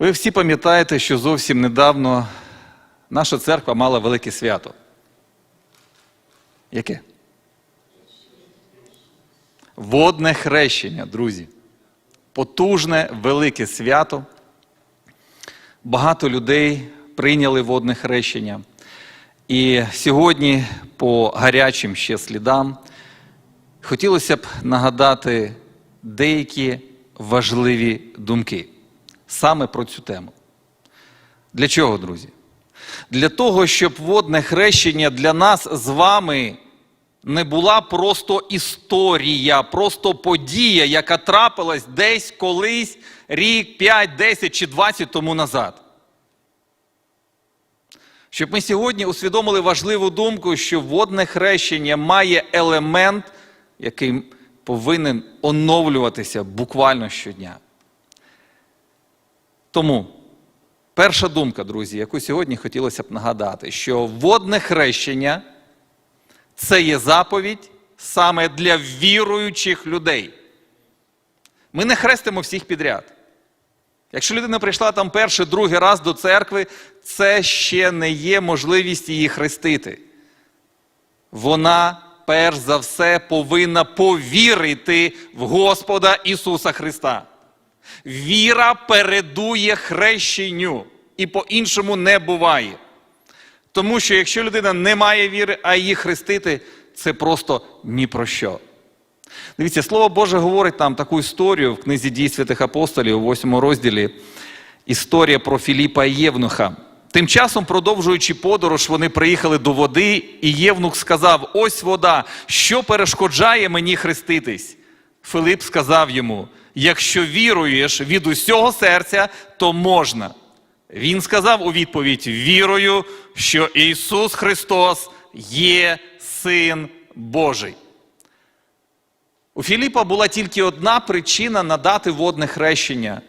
Ви всі пам'ятаєте, що зовсім недавно наша церква мала велике свято. Яке? Водне хрещення, друзі. Потужне, велике свято. Багато людей прийняли водне хрещення. І сьогодні, по гарячим ще слідам, хотілося б нагадати деякі важливі думки саме про цю тему. Для чого, друзі? Для того, щоб водне хрещення для нас з вами не була просто історія, просто подія, яка трапилась десь колись рік, 5, 10 чи 20 тому назад. Щоб ми сьогодні усвідомили важливу думку, що водне хрещення має елемент, який повинен оновлюватися буквально щодня. Тому перша думка, друзі, яку сьогодні хотілося б нагадати, що водне хрещення це є заповідь саме для віруючих людей. Ми не хрестимо всіх підряд. Якщо людина прийшла там перший, другий раз до церкви, це ще не є можливість її хрестити. Вона, перш за все, повинна повірити в Господа Ісуса Христа. Віра передує хрещенню, і по-іншому не буває. Тому що якщо людина не має віри, а її хрестити, це просто ні про що. Дивіться, Слово Боже говорить нам таку історію в книзі дій святих апостолів, у 8 розділі. Історія про Філіпа і Євнуха. Тим часом, продовжуючи подорож, вони приїхали до води, і Євнух сказав: Ось вода, що перешкоджає мені хреститись. Филип сказав йому: якщо віруєш від усього серця, то можна. Він сказав у відповідь: вірою, що Ісус Христос є Син Божий. У Філіпа була тільки одна причина надати водне хрещення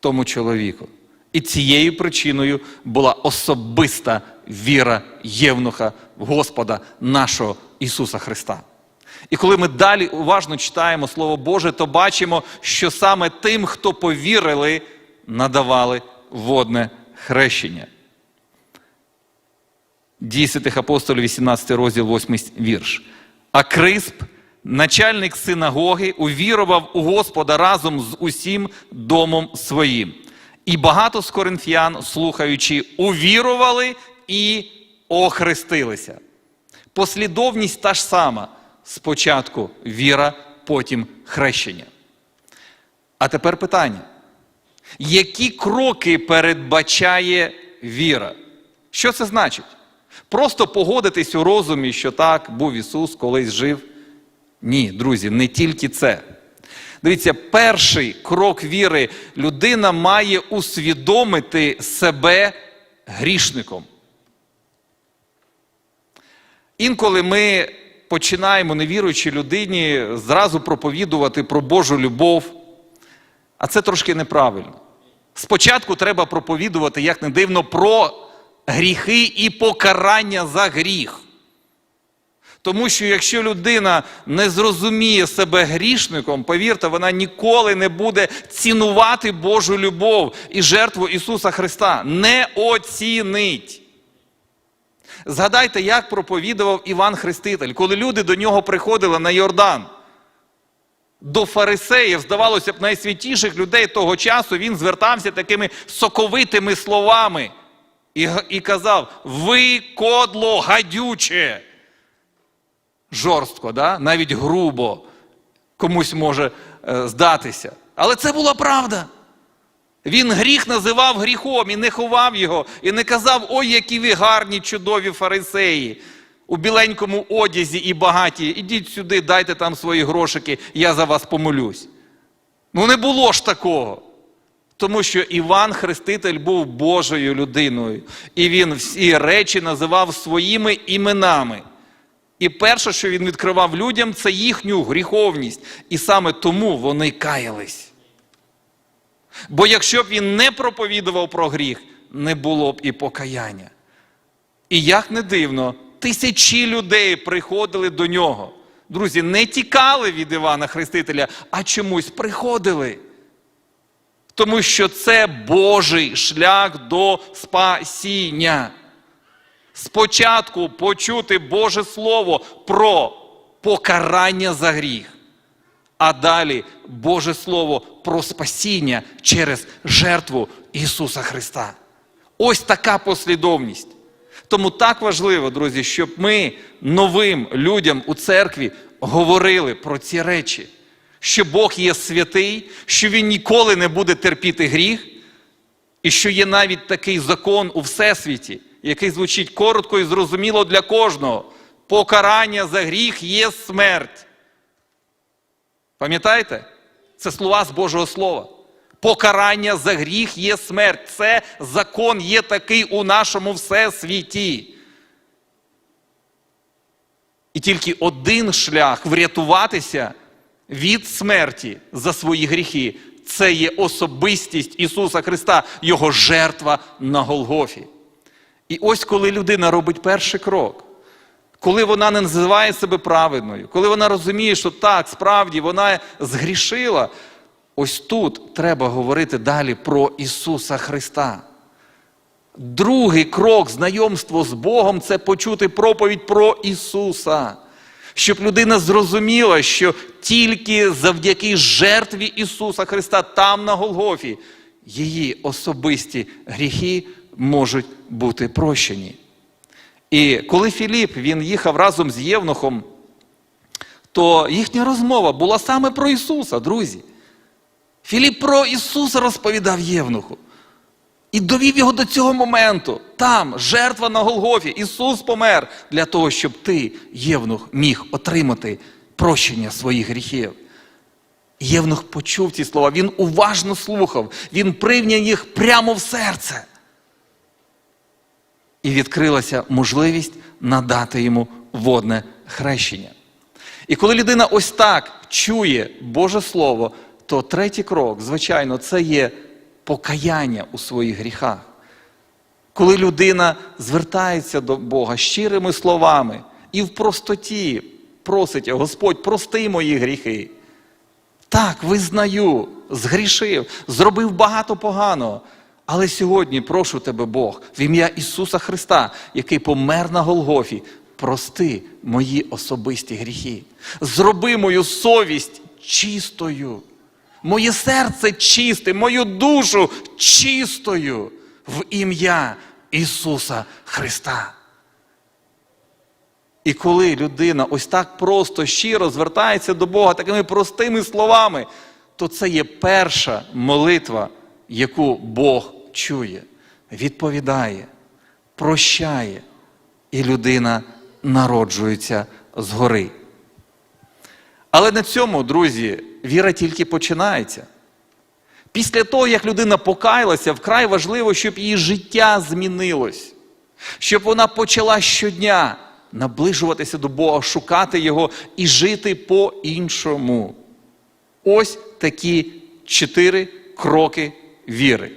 тому чоловіку. І цією причиною була особиста віра Євнуха Господа нашого Ісуса Христа. І коли ми далі уважно читаємо Слово Боже, то бачимо, що саме тим, хто повірили, надавали водне хрещення. Дії святих апостолів, 18 розділ, 8 вірш. А Крисп, начальник синагоги, увірував у Господа разом з усім домом своїм. І багато з коринфян, слухаючи, увірували і охрестилися. Послідовність та ж сама. Спочатку віра, потім хрещення. А тепер питання. Які кроки передбачає віра? Що це значить? Просто погодитись у розумі, що так, був Ісус, колись жив. Ні, друзі, не тільки це. Дивіться, перший крок віри людина має усвідомити себе грішником. Інколи ми починаємо невіруючій людині зразу проповідувати про Божу любов, а це трошки неправильно. Спочатку треба проповідувати, як не дивно, про гріхи і покарання за гріх. Тому що якщо людина не зрозуміє себе грішником, повірте, вона ніколи не буде цінувати Божу любов і жертву Ісуса Христа. Не оцінить. Згадайте, як проповідував Іван Хреститель, коли люди до нього приходили на Йордан. До фарисеїв, здавалося б, найсвятіших людей того часу, він звертався такими соковитими словами і, і казав: Ви кодло гадюче. Жорстко, да? навіть грубо комусь може е, здатися. Але це була правда. Він гріх називав гріхом і не ховав його, і не казав, ой, які ви гарні, чудові фарисеї у біленькому одязі і багаті. Ідіть сюди, дайте там свої грошики, я за вас помолюсь. Ну не було ж такого. Тому що Іван Хреститель був Божою людиною, і він всі речі називав своїми іменами. І перше, що він відкривав людям, це їхню гріховність. І саме тому вони каялись. Бо якщо б він не проповідував про гріх, не було б і покаяння. І як не дивно, тисячі людей приходили до нього. Друзі, не тікали від Івана Хрестителя, а чомусь приходили. Тому що це Божий шлях до спасіння. Спочатку почути Боже Слово про покарання за гріх, а далі Боже Слово про спасіння через жертву Ісуса Христа. Ось така послідовність. Тому так важливо, друзі, щоб ми новим людям у церкві говорили про ці речі, що Бог є святий, що Він ніколи не буде терпіти гріх, і що є навіть такий закон у Всесвіті, який звучить коротко і зрозуміло для кожного. Покарання за гріх є смерть. Пам'ятаєте? Це слова з Божого Слова. Покарання за гріх є смерть. Це закон є такий у нашому всесвіті. І тільки один шлях врятуватися від смерті за свої гріхи це є особистість Ісуса Христа, Його жертва на Голгофі. І ось коли людина робить перший крок, коли вона не називає себе праведною, коли вона розуміє, що так, справді вона згрішила, ось тут треба говорити далі про Ісуса Христа. Другий крок знайомство з Богом це почути проповідь про Ісуса. Щоб людина зрозуміла, що тільки завдяки жертві Ісуса Христа там на Голгофі її особисті гріхи можуть бути прощені. І коли Філіп він їхав разом з Євнухом, то їхня розмова була саме про Ісуса, друзі. Філіп про Ісуса розповідав Євнуху. І довів його до цього моменту. Там жертва на Голгофі. Ісус помер для того, щоб ти, Євнух, міг отримати прощення своїх гріхів. Євнух почув ці слова, він уважно слухав, він прийняв їх прямо в серце. І відкрилася можливість надати йому водне хрещення. І коли людина ось так чує Боже Слово, то третій крок, звичайно, це є покаяння у своїх гріхах. Коли людина звертається до Бога щирими словами і в простоті просить, Господь, прости мої гріхи. Так, визнаю, згрішив, зробив багато поганого. Але сьогодні прошу тебе, Бог, в ім'я Ісуса Христа, який помер на Голгофі, прости мої особисті гріхи. Зроби мою совість чистою, моє серце чисте, мою душу чистою в ім'я Ісуса Христа. І коли людина ось так просто, щиро звертається до Бога такими простими словами, то це є перша молитва, яку Бог чує, відповідає, прощає, і людина народжується згори. Але на цьому, друзі, віра тільки починається. Після того, як людина покаялася, вкрай важливо, щоб її життя змінилось, щоб вона почала щодня наближуватися до Бога, шукати Його і жити по-іншому. Ось такі чотири кроки віри.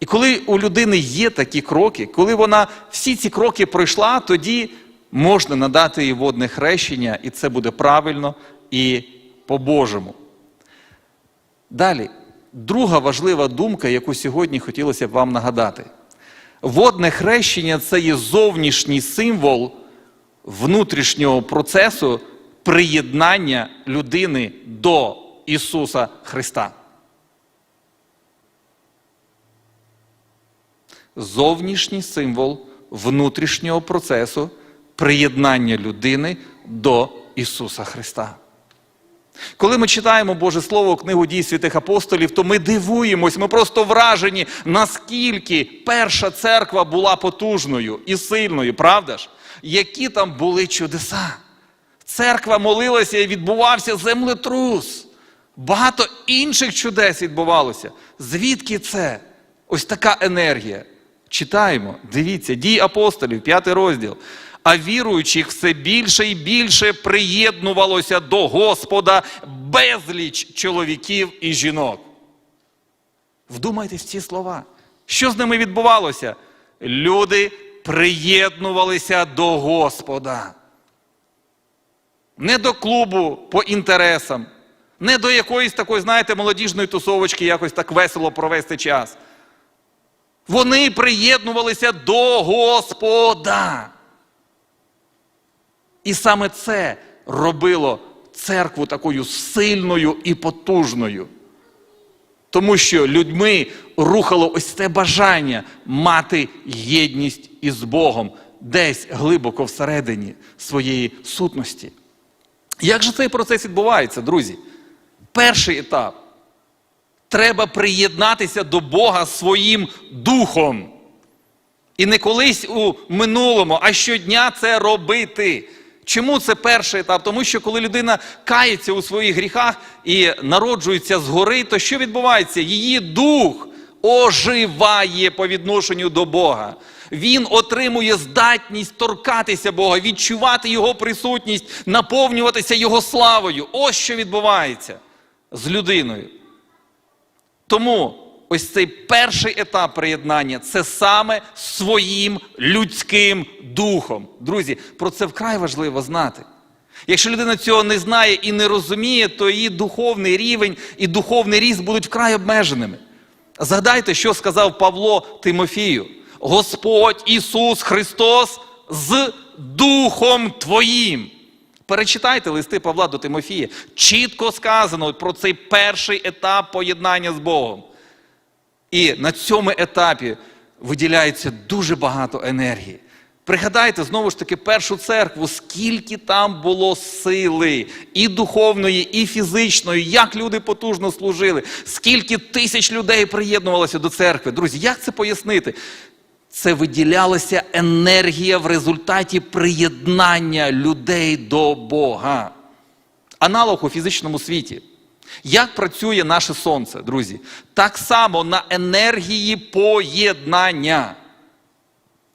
І коли у людини є такі кроки, коли вона всі ці кроки пройшла, тоді можна надати їй водне хрещення, і це буде правильно і по-божому. Далі, друга важлива думка, яку сьогодні хотілося б вам нагадати. Водне хрещення це є зовнішній символ внутрішнього процесу приєднання людини до Ісуса Христа. Зовнішній символ внутрішнього процесу приєднання людини до Ісуса Христа. Коли ми читаємо Боже Слово, книгу дій святих апостолів, то ми дивуємось, ми просто вражені, наскільки перша церква була потужною і сильною, правда ж? Які там були чудеса. Церква молилася і відбувався землетрус. Багато інших чудес відбувалося. Звідки це? Ось така енергія. Читаємо, дивіться, дій апостолів, п'ятий розділ. А віруючих все більше і більше приєднувалося до Господа безліч чоловіків і жінок. Вдумайтесь в ці слова. Що з ними відбувалося? Люди приєднувалися до Господа. Не до клубу по інтересам, Не до якоїсь такої, знаєте, молодіжної тусовочки якось так весело провести час. Вони приєднувалися до Господа. І саме це робило церкву такою сильною і потужною. Тому що людьми рухало ось це бажання мати єдність із Богом десь глибоко всередині своєї сутності. Як же цей процес відбувається, друзі? Перший етап. Треба приєднатися до Бога своїм духом. І не колись у минулому, а щодня це робити. Чому це перший етап? Тому що коли людина кається у своїх гріхах і народжується згори, то що відбувається? Її дух оживає по відношенню до Бога. Він отримує здатність торкатися Бога, відчувати Його присутність, наповнюватися Його славою. Ось що відбувається з людиною. Тому ось цей перший етап приєднання це саме своїм людським духом. Друзі, про це вкрай важливо знати. Якщо людина цього не знає і не розуміє, то її духовний рівень і духовний ріст будуть вкрай обмеженими. Згадайте, що сказав Павло Тимофію: Господь Ісус Христос з Духом Твоїм. Перечитайте листи Павла до Тимофія. Чітко сказано про цей перший етап поєднання з Богом. І на цьому етапі виділяється дуже багато енергії. Пригадайте знову ж таки першу церкву, скільки там було сили і духовної, і фізичної, як люди потужно служили, скільки тисяч людей приєднувалося до церкви. Друзі, як це пояснити? Це виділялася енергія в результаті приєднання людей до Бога. Аналог у фізичному світі. Як працює наше сонце, друзі? Так само на енергії поєднання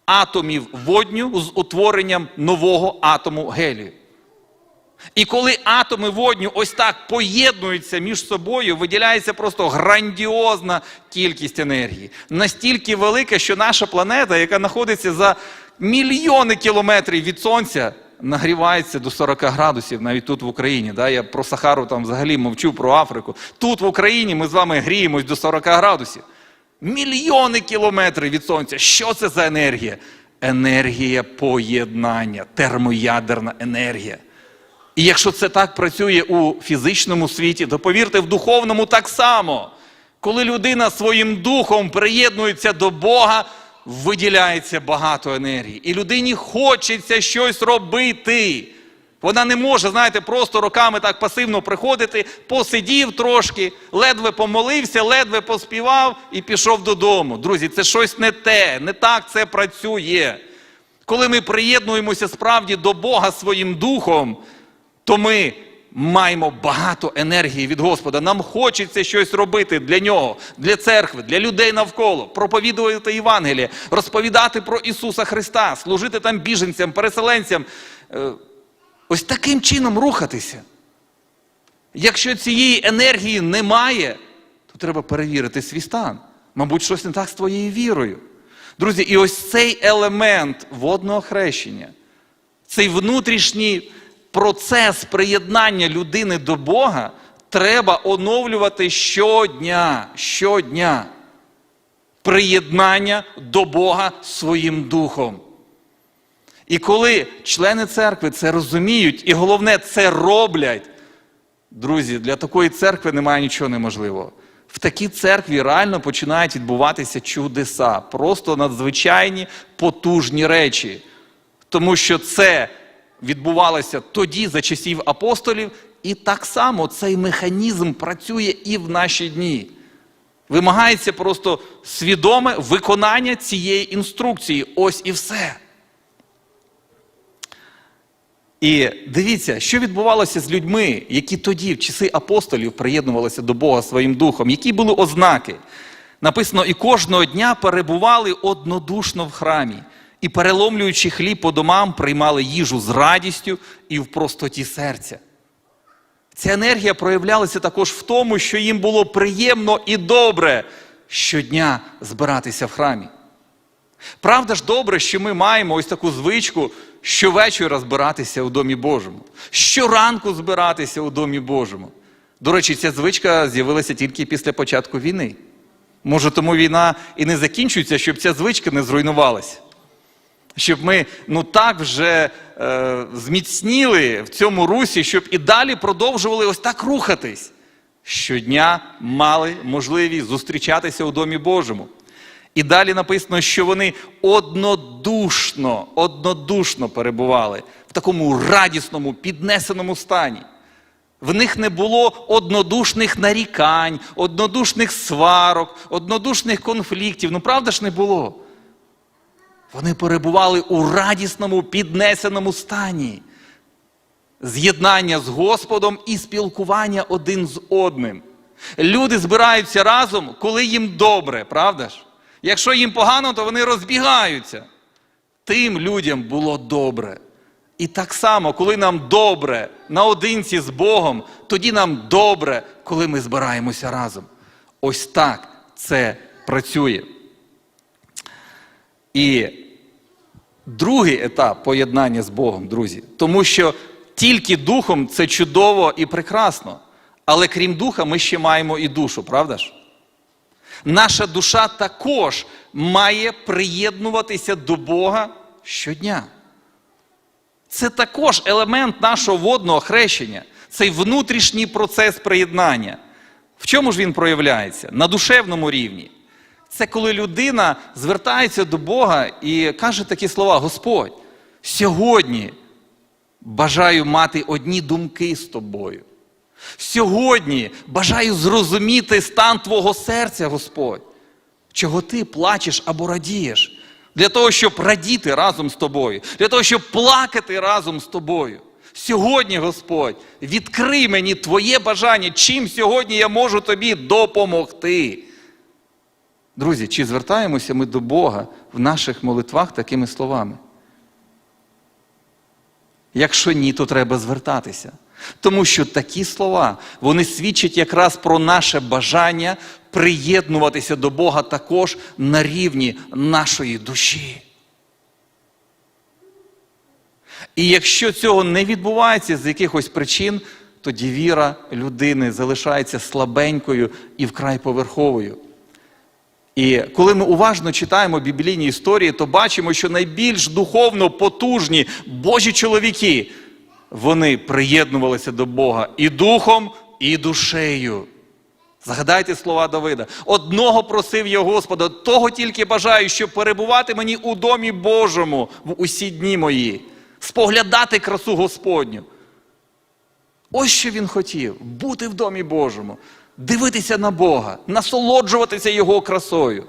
атомів водню з утворенням нового атому гелію. І коли атоми водню ось так поєднуються між собою, виділяється просто грандіозна кількість енергії. Настільки велика, що наша планета, яка знаходиться за мільйони кілометрів від Сонця, нагрівається до 40 градусів навіть тут в Україні. Да? Я про Сахару там взагалі мовчу про Африку. Тут в Україні ми з вами гріємось до 40 градусів. Мільйони кілометрів від Сонця. Що це за енергія? Енергія поєднання, термоядерна енергія. І якщо це так працює у фізичному світі, то повірте, в духовному так само. Коли людина своїм духом приєднується до Бога, виділяється багато енергії. І людині хочеться щось робити. Вона не може, знаєте, просто роками так пасивно приходити, посидів трошки, ледве помолився, ледве поспівав і пішов додому. Друзі, це щось не те, не так це працює. Коли ми приєднуємося справді до Бога своїм духом, то ми маємо багато енергії від Господа. Нам хочеться щось робити для нього, для церкви, для людей навколо, проповідувати Євангеліє, розповідати про Ісуса Христа, служити там біженцям, переселенцям. Е, Ось таким чином рухатися. Якщо цієї енергії немає, то треба перевірити свій стан. Мабуть, щось не так з твоєю вірою. Друзі, і ось цей елемент водного хрещення, цей внутрішній процес приєднання людини до Бога треба оновлювати щодня. Щодня. Приєднання до Бога своїм духом. І коли члени церкви це розуміють, і головне, це роблять, друзі, для такої церкви немає нічого неможливого. В такій церкві реально починають відбуватися чудеса, просто надзвичайні потужні речі. Тому що це відбувалося тоді, за часів апостолів, і так само цей механізм працює і в наші дні. Вимагається просто свідоме виконання цієї інструкції. Ось і все. І дивіться, що відбувалося з людьми, які тоді, в часи апостолів, приєднувалися до Бога своїм духом, які були ознаки. Написано, і кожного дня перебували однодушно в храмі, і, переломлюючи хліб по домам, приймали їжу з радістю і в простоті серця. Ця енергія проявлялася також в тому, що їм було приємно і добре щодня збиратися в храмі. Правда ж добре, що ми маємо ось таку звичку щовечора збиратися у Домі Божому, щоранку збиратися у Домі Божому. До речі, ця звичка з'явилася тільки після початку війни. Може, тому війна і не закінчується, щоб ця звичка не зруйнувалася. Щоб ми ну так вже е, зміцніли в цьому русі, щоб і далі продовжували ось так рухатись. Щодня мали можливість зустрічатися у Домі Божому. І далі написано, що вони однодушно, однодушно перебували в такому радісному, піднесеному стані. В них не було однодушних нарікань, однодушних сварок, однодушних конфліктів. Ну, правда ж не було? Вони перебували у радісному, піднесеному стані. З'єднання з Господом і спілкування один з одним. Люди збираються разом, коли їм добре, правда ж? Якщо їм погано, то вони розбігаються. Тим людям було добре. І так само, коли нам добре наодинці з Богом, тоді нам добре, коли ми збираємося разом. Ось так це працює. І другий етап поєднання з Богом, друзі, тому що тільки духом це чудово і прекрасно. Але крім духа, ми ще маємо і душу, правда ж? Наша душа також має приєднуватися до Бога щодня. Це також елемент нашого водного хрещення, цей внутрішній процес приєднання. В чому ж він проявляється? На душевному рівні. Це коли людина звертається до Бога і каже такі слова: Господь, сьогодні бажаю мати одні думки з тобою. Сьогодні бажаю зрозуміти стан Твого серця, Господь, чого ти плачеш або радієш, для того, щоб радіти разом з тобою, для того, щоб плакати разом з тобою. Сьогодні, Господь, відкрий мені Твоє бажання, чим сьогодні я можу тобі допомогти. Друзі, чи звертаємося ми до Бога в наших молитвах такими словами? Якщо ні, то треба звертатися. Тому що такі слова, вони свідчать якраз про наше бажання приєднуватися до Бога також на рівні нашої душі. І якщо цього не відбувається з якихось причин, тоді віра людини залишається слабенькою і вкрай поверховою. І коли ми уважно читаємо біблійні історії, то бачимо, що найбільш духовно потужні Божі чоловіки, вони приєднувалися до Бога і духом, і душею. Згадайте слова Давида. Одного просив я Господа, того тільки бажаю, щоб перебувати мені у домі Божому в усі дні мої, споглядати красу Господню. Ось що він хотів бути в домі Божому, дивитися на Бога, насолоджуватися Його красою.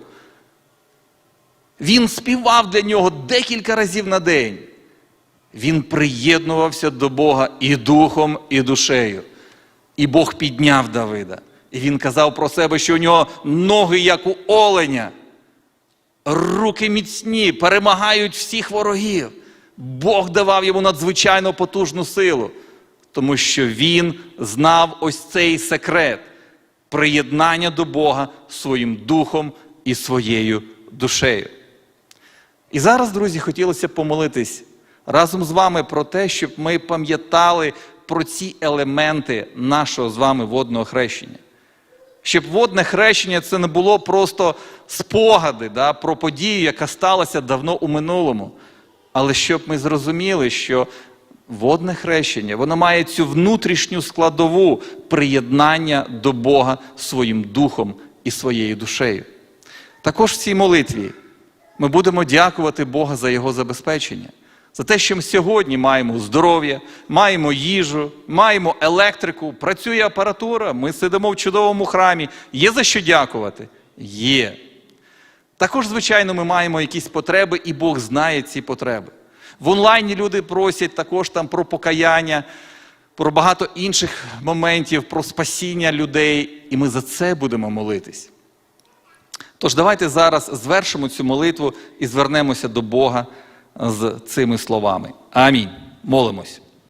Він співав для нього декілька разів на день. Він приєднувався до Бога і духом, і душею. І Бог підняв Давида. І він казав про себе, що у нього ноги, як у оленя, руки міцні, перемагають всіх ворогів. Бог давав йому надзвичайно потужну силу, тому що він знав ось цей секрет приєднання до Бога своїм духом і своєю душею. І зараз, друзі, хотілося б помолитись разом з вами про те, щоб ми пам'ятали про ці елементи нашого з вами водного хрещення. Щоб водне хрещення це не було просто спогади да, про подію, яка сталася давно у минулому. Але щоб ми зрозуміли, що водне хрещення, воно має цю внутрішню складову приєднання до Бога своїм духом і своєю душею. Також в цій молитві ми будемо дякувати Бога за Його забезпечення, за те, що ми сьогодні маємо здоров'я, маємо їжу, маємо електрику, працює апаратура, ми сидимо в чудовому храмі. Є за що дякувати? Є. Також, звичайно, ми маємо якісь потреби, і Бог знає ці потреби. В онлайні люди просять також там про покаяння, про багато інших моментів, про спасіння людей, і ми за це будемо молитись. Тож давайте зараз звершимо цю молитву і звернемося до Бога з цими словами. Амінь. Молимось.